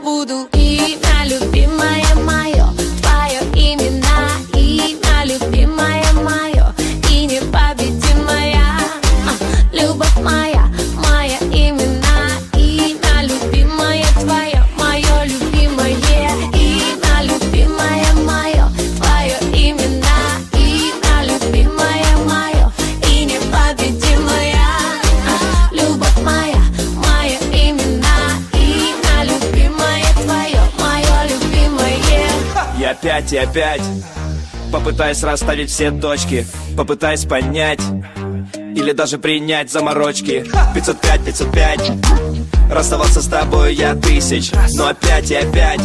Budu. опять и опять. Попытаюсь расставить все точки Попытаюсь понять Или даже принять заморочки. 505, 505 Расставался с тобой я тысяч Но опять и опять.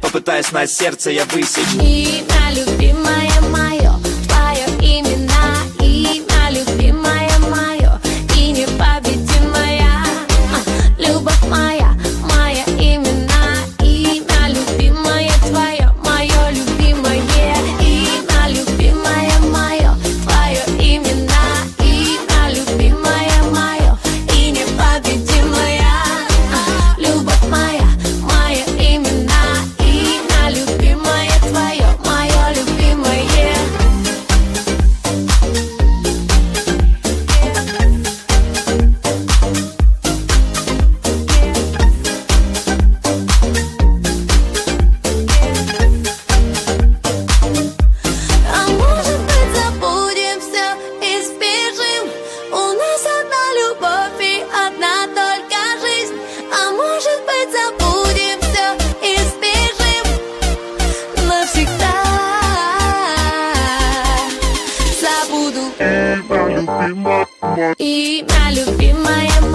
Попытаюсь на сердце я высечь. И на любимое мое И моя любимая